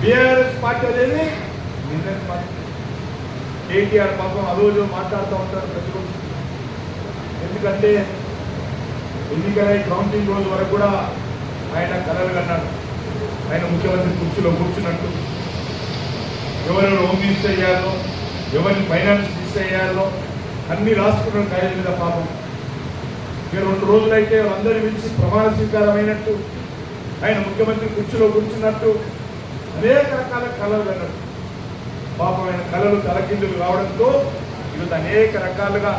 BRS party అనేది business party. KTR పాపం అదోజు మాట్లాడుతూ ఉంటారు ప్రతిరోజు ఎందుకంటే ఎన్నికలై కౌంటింగ్ రోజు వరకు కూడా ఆయన కలలు కన్నాడు. ఆయన ముఖ్యమంత్రి కుర్చీలో కూర్చున్నట్టు. ఎవరెవరు హోమ్ మినిస్టర్ అయ్యారో ఎవరిని ఫైనాన్స్ మినిస్టర్ అయ్యారో అన్ని రాసుకున్నాడు కాయల మీద పాపం. ఇక రెండు రోజులైతే అందరిని పిలిచి ప్రమాణ స్వీకారం అయినట్టు ఆయన ముఖ్యమంత్రి కుర్చీలో కూర్చున్నట్టు అనేక రకాల కళలు అన్నట్టు పాపం ఆయన కళలు తలకిందులు రావడంతో ఈరోజు అనేక రకాలుగా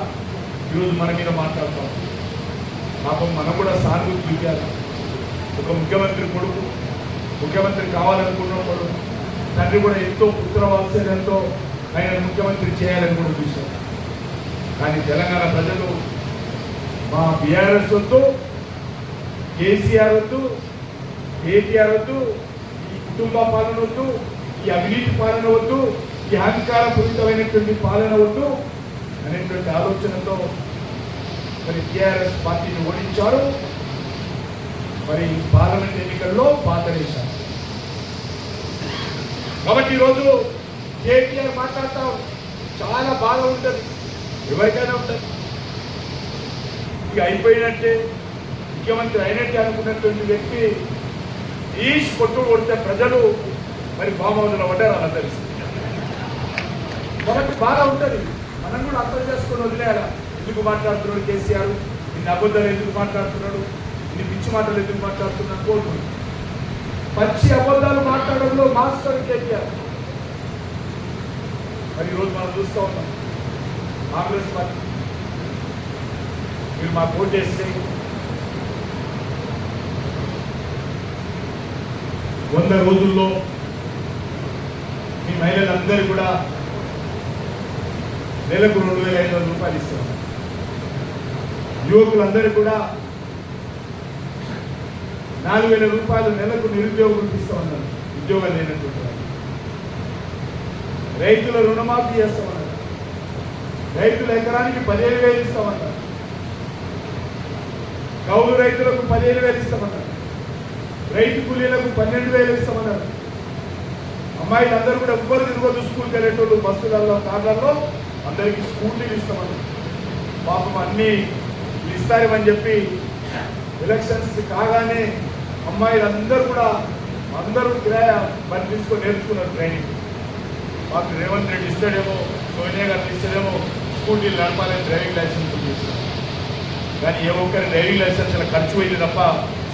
ఈరోజు మన మీద మాట్లాడతాం పాపం మనం కూడా సానుభూతి చూపించాలి. ఒక ముఖ్యమంత్రి కొడుకు ముఖ్యమంత్రి కావాలనుకున్న కొడుకు తండ్రి కూడా ఎంతో పుత్ర వాత్సల్యంతో ఆయన ముఖ్యమంత్రి చేయాలని కూడా చూశారు. కానీ తెలంగాణ ప్రజలు మా బీఆర్ఎస్ వద్దు కేసీఆర్ వద్దు కేటీఆర్ వద్దు కుటుంబ పాలన వద్దు ఈ అవినీతి పాలన వద్దు ఈ అహంకారపూరితమైనటువంటి పాలన వద్దు అనేటువంటి ఆలోచనతో మరి టీఆర్ఎస్ పార్టీని ఓడించారు. మరి పార్లమెంట్ ఎన్నికల్లో పాతరేశారు. కాబట్టి ఈరోజు కేటీఆర్ మాట్లాడతాం చాలా బాగా ఉంటుంది. ఎవరికైనా ఉంటుంది. ఇక అయిపోయినట్టే ముఖ్యమంత్రి అయినట్టే అనుకున్నటువంటి వ్యక్తి ఈష్ కొట్టు కొడితే ప్రజలు మరి ఫామ్ హౌస్లో పడ్డారు అలా తెలుసు మనకు బాగా ఉంటుంది. మనం కూడా అర్థం చేసుకొని వదిలేయాల? ఎందుకు మాట్లాడుతున్నాడు కేసీఆర్? ఇన్ని అబద్ధాలు ఎందుకు మాట్లాడుతున్నాడు? ఇన్ని పిచ్చి మాటలు ఎందుకు మాట్లాడుతున్నాడు? కోరుకుంది పచ్చి అబద్ధాలు మాట్లాడడంలో మాస్టర్ కేటీఆర్ మరి ఈరోజు మనం చూస్తూ ఉన్నాం. కాంగ్రెస్ పార్టీ. మీరు మాకు ఓటు చేస్తే వంద రోజుల్లో మీ మహిళలందరూ కూడా నెలకు రెండు వేల ఐదు వందల రూపాయలు ఇస్తాం యువకులందరూ కూడా నాలుగు వేల రూపాయలు నెలకు నిరుద్యోగులకు ఇస్తామన్నారు ఉద్యోగాలు లేనటువంటి రైతుల రుణమాఫీ చేస్తామన్నారు రైతుల ఎకరానికి పదిహేను వేలు ఇస్తామన్నారు కౌలు రైతులకు పదిహేను వేలు ఇస్తామన్నారు రైతు కూలీలకు పన్నెండు వేలు ఇస్తామన్నారు. అమ్మాయిలు అందరూ కూడా ఎవ్వరు తిరగదు స్కూల్కి వెళ్ళేటోళ్ళు బస్సులలో కార్లలో అందరికీ స్కూటీలు ఇస్తామన్నారు. పాపం అన్నీ ఇస్తారేమని చెప్పి ఎలక్షన్స్ కాగానే అమ్మాయిలు అందరూ కూడా అందరూ కిరాయ బండి తీసుకొని నేర్చుకున్నారు ట్రైనింగ్ మాకు రేవంత్ రెడ్డి ఇస్తాడేమో సోనియా గాంధీ ఇస్తాడేమో స్కూటీలు నడపాలని డ్రైవింగ్ లైసెన్స్ తీసుకున్నారు. కానీ ఏ ఒక్కరి డ్రైవింగ్ లైసెన్స్ ఖర్చు పోయింది తప్ప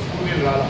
స్కూటీలు రాలా.